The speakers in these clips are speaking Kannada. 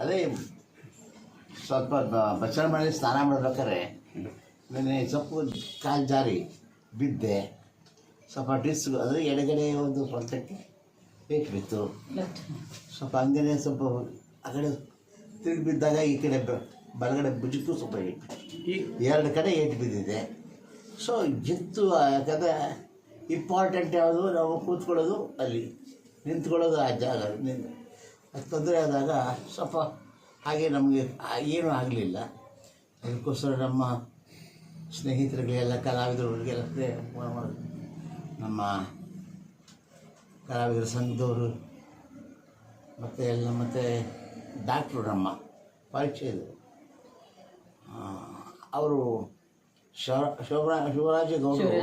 ಅದೇ ಸ್ವಲ್ಪ ಬಚ್ಚಳ ಮನೇಲಿ ಸ್ನಾನ ಮಾಡ್ಬೇಕಾದ್ರೆ ನೆನೆ ಸೊಪ್ಪು ಕಾಲು ಜಾರಿ ಬಿದ್ದೆ. ಸ್ವಲ್ಪ ಡಿಸ್ ಅಂದರೆ ಎಡಗಡೆ ಒಂದು ಪಂಚಕ್ಕೆ ಬೇಕು ಬಿತ್ತು. ಸ್ವಲ್ಪ ಹಂಗೇನೆ ಸ್ವಲ್ಪ ಆ ಕಡೆ ತಿರುಗಿ ಬಿದ್ದಾಗ ಈ ಕಡೆ ಬಲಗಡೆ ಭುಜಕ್ಕೂ ಸ್ವಲ್ಪ ಎರಡು ಕಡೆ ಏಟು ಬಿದ್ದಿದೆ. ಸೊ ಎತ್ತು ಯಾಕಂದರೆ ಇಂಪಾರ್ಟೆಂಟ್ ಯಾವುದು? ನಾವು ಕೂತ್ಕೊಳ್ಳೋದು ಅಲ್ಲಿ. ನಿಂತ್ಕೊಳ್ಳೋದು ಆ ಜಾಗ ನಿಂತು ಅದು ತೊಂದರೆ ಆದಾಗ ಸ್ವಲ್ಪ ಹಾಗೆ ನಮಗೆ ಏನೂ ಆಗಲಿಲ್ಲ. ಅದಕ್ಕೋಸ್ಕರ ನಮ್ಮ ಸ್ನೇಹಿತರುಗಳಿಗೆಲ್ಲ ಕಲಾವಿದರುಗಳಿಗೆಲ್ಲ ಪ್ರೇ ನಮ್ಮ ಕಲಾವಿದರ ಸಂಘದವರು ಮತ್ತು ಎಲ್ಲ ಮತ್ತು ಡಾಕ್ಟ್ರು ನಮ್ಮ ಪರಿಚಯದರು ಅವರು ಶಿವ ಶೋಭರಾ ಶಿವರಾಜ ಗೌಡರು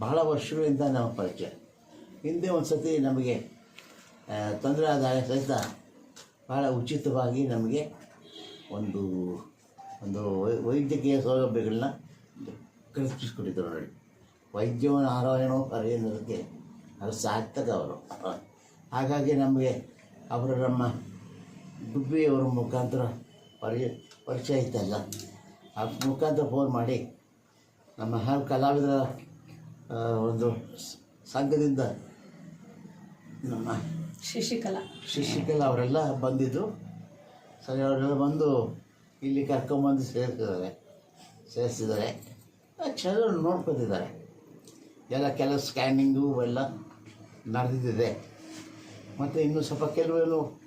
ಬಹಳ ವರ್ಷಗಳಿಂದ ನಮ್ಮ ಪರಿಚಯ ಹಿಂದೆ ಒಂದು ಸತಿ ನಮಗೆ ತೊಂದರೆ ಆದಾಗ ಸಹಿತ ಭಾಳ ಉಚಿತವಾಗಿ ನಮಗೆ ಒಂದು ಒಂದು ವೈದ್ಯಕೀಯ ಸೌಲಭ್ಯಗಳನ್ನ ಕಲ್ಪಿಸ್ಕೊಟ್ಟಿದ್ದರು ನೋಡಿ. ವೈದ್ಯವನ ಆರೋಗ್ಯನೋ ಹರಿಯೋದಕ್ಕೆ ಅದು ಸಾರ್ಥಕ ಅವರು. ಹಾಗಾಗಿ ನಮಗೆ ಅವರು ನಮ್ಮ ಗುಬ್ಬಿಯವರ ಮುಖಾಂತರ ಪರಿ ಪರಿಚಯ ಇತ್ತಲ್ಲ ಆ ಮುಖಾಂತರ ಫೋನ್ ಮಾಡಿ ನಮ್ಮ ಹಾಲು ಕಲಾವಿದರ ಒಂದು ಸಂಘದಿಂದ ನಮ್ಮ ಶಶಿಕಲಾ. ಶಿಕ್ಷಕರು ಅವರೆಲ್ಲ ಬಂದಿದ್ದು. ಸರಿ ಅವರೆಲ್ಲ ಬಂದು ಇಲ್ಲಿ ಕರ್ಕೊಂಬಂದು ಸೇರಿಸಿದ್ದಾರೆ. ಸೇರಿಸಿದ್ದಾರೆ. ಚೆನ್ನಾಗಿ ನೋಡ್ಕೊತಿದ್ದಾರೆ. ಎಲ್ಲ ಕೆಲವು ಸ್ಕ್ಯಾನಿಂಗು ಎಲ್ಲ ನಡೆದಿದೆ. ಮತ್ತು ಇನ್ನೂ ಸ್ವಲ್ಪ ಕೆಲವೇನು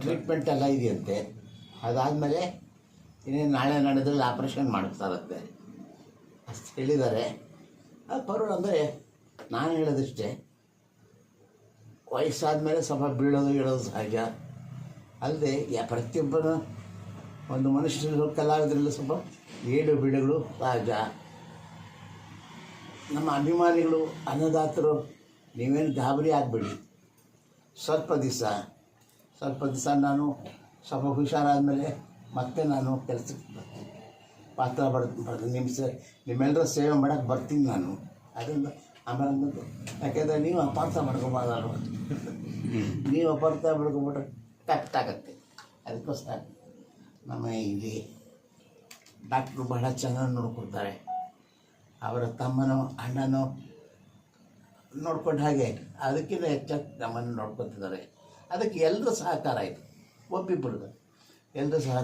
ಟ್ರೀಟ್ಮೆಂಟ್ ಎಲ್ಲ ಇದೆಯಂತೆ. ಅದಾದಮೇಲೆ ಇನ್ನೇನು ನಾಳೆ ನಡೆದ್ರಲ್ಲಿ ಆಪ್ರೇಷನ್ ಮಾಡಿಸ್ತಾರಂತೆ ಅಷ್ಟು ಹೇಳಿದ್ದಾರೆ. ಅದು ಪರವಾಗಿಲ್ಲ ಅಂದರೆ ನಾನು ಹೇಳೋದಿಷ್ಟೇ ವಯಸ್ಸಾದ ಮೇಲೆ ಸ್ವಲ್ಪ ಬೀಳೋದು ಹೇಳೋದು ಸಹಜ ಅಲ್ಲದೆ ಯಾ ಪ್ರತಿಯೊಬ್ಬನ ಒಂದು ಮನುಷ್ಯನ ಕಲಾವಿದರಲ್ಲಿ ಸ್ವಲ್ಪ ಏಳು ಬೀಳುಗಳು ಸಹಜ ನಮ್ಮ ಅಭಿಮಾನಿಗಳು, ಅನ್ನದಾತರು, ನೀವೇನು ಗಾಬರಿ ಆಗಬೇಡಿ. ಸ್ವಲ್ಪ ದಿವಸ ಸ್ವಲ್ಪ ದಿವಸ ನಾನು ಸ್ವಲ್ಪ ಹುಷಾರಾದಮೇಲೆ ಮತ್ತೆ ನಾನು ಕೆಲಸಕ್ಕೆ ಬರ್ತೀನಿ. ಪಾತ್ರ ಬರ್ ಬರ್ತೀನಿ ನಿಮ್ಮ ಸೇ ನಿಮ್ಮೆಲ್ಲರ ಸೇವೆ ಮಾಡೋಕ್ಕೆ ಬರ್ತೀನಿ ನಾನು. ಅದರಿಂದ ಆಮೇಲೆ ಅಂದ್ಬಿಟ್ಟು ಯಾಕೆಂದರೆ ನೀವು ಅಪಾರ್ಥ ಮಾಡ್ಕೊಬಾರ್ದು ನೀವು ಅಪಾರ್ಥ ಮಾಡ್ಕೊಬಿಟ್ರೆ ಕಟ್ಟಾಗತ್ತೆ ಅದಕ್ಕೋಸ್ಕರ ನಮ್ಮ ಇಲ್ಲಿ ಡಾಕ್ಟ್ರು ಬಹಳ ಚೆನ್ನಾಗಿ ನೋಡ್ಕೊಳ್ತಾರೆ ಅವರ ತಮ್ಮನೋ ಅಣ್ಣನೋ ನೋಡ್ಕೊಂಡ ಹಾಗೆ ಅದಕ್ಕಿಂತ ಹೆಚ್ಚಾಗಿ ನಮ್ಮನ್ನು ನೋಡ್ಕೊತಿದ್ದಾರೆ. ಅದಕ್ಕೆ ಎಲ್ಲರೂ ಸಹಕಾರ ಆಯಿತು. ಒಬ್ಬಿಬ್ಬರು ಎಲ್ಲರೂ ಸಹ